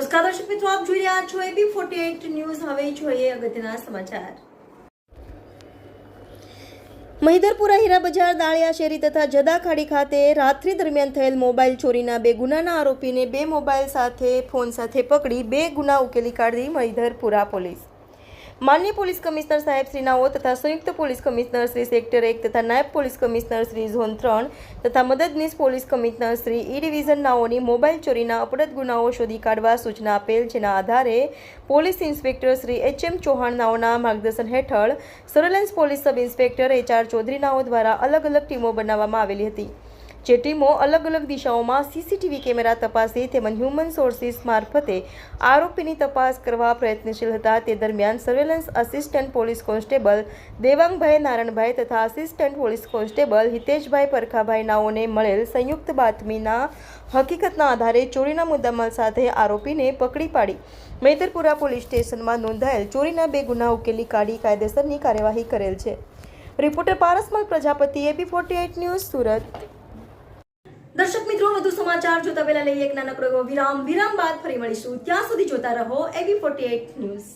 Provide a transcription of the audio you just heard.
નમસ્કાર દર્શક મિત્રો, આપ જોઈ રહ્યા છો એબી ફોર્ટી એઇટ ન્યૂઝ. હવે જોઈએ અગત્યના સમાચાર. મહિદરપુરા હીરા બજાર દાળિયા શેરી તથા જદાખાડી ખાતે રાત્રિ દરમિયાન થયેલ મોબાઈલ ચોરીના બે ગુનાના આરોપીને બે મોબાઈલ સાથે, ફોન સાથે પકડી બે ગુના ઉકેલી કાઢી મહિધરપુરા પોલીસ. માન્ય પોલીસ કમિશનર સાહેબ શ્રી તથા સંયુક્ત પોલીસ કમિશનર શ્રી સેક્ટર એક તથા નાયબ પોલીસ કમિશનર શ્રી ઝોન ત્રણ તથા મદદનીશ police commissioner Shri E division નાઓની mobile ચોરીના અપરાધ ગુનાઓ શોધી કાઢવા સૂચના આપેલ જેના આધારે police inspector Shri H M Chauhan નાઓના માર્ગદર્શન હેઠળ surveillance police sub inspector H R Chaudhary દ્વારા અલગ અલગ ટીમો બનાવવામાં આવેલી હતી. જે ટીમો અલગ અલગ દિશાઓમાં સીસીટીવી કેમેરા તપાસી તેમજ હ્યુમન સોર્સિસ મારફતે આરોપીની તપાસ કરવા પ્રયત્નશીલ હતા. તે દરમિયાન surveillance assistant police constable Devangbhai Naranbhai તથા assistant police constable Hiteshbhai Parkhabhai નાઓને મળેલ સંયુક્ત બાતમીના હકીકતના આધારે ચોરીના મુદ્દામાલ સાથે આરોપીને પકડી પાડી. મૈતરપુરા પોલીસ સ્ટેશનમાં નોંધાયેલ ચોરીના બે ગુના ઉકેલી કાઢી કાયદેસરની કાર્યવાહી કરેલ છે. Reporter Parasmal Prajapati, AB forty news, Surat. દર્શક મિત્રો, વધુ સમાચાર જોતા પહેલા લઈએ એક નાનકડો વિરામ. વિરામ બાદ ફરી મળીશું. ત્યાં સુધી જોતા રહો એવી ફોર્ટી ન્યૂઝ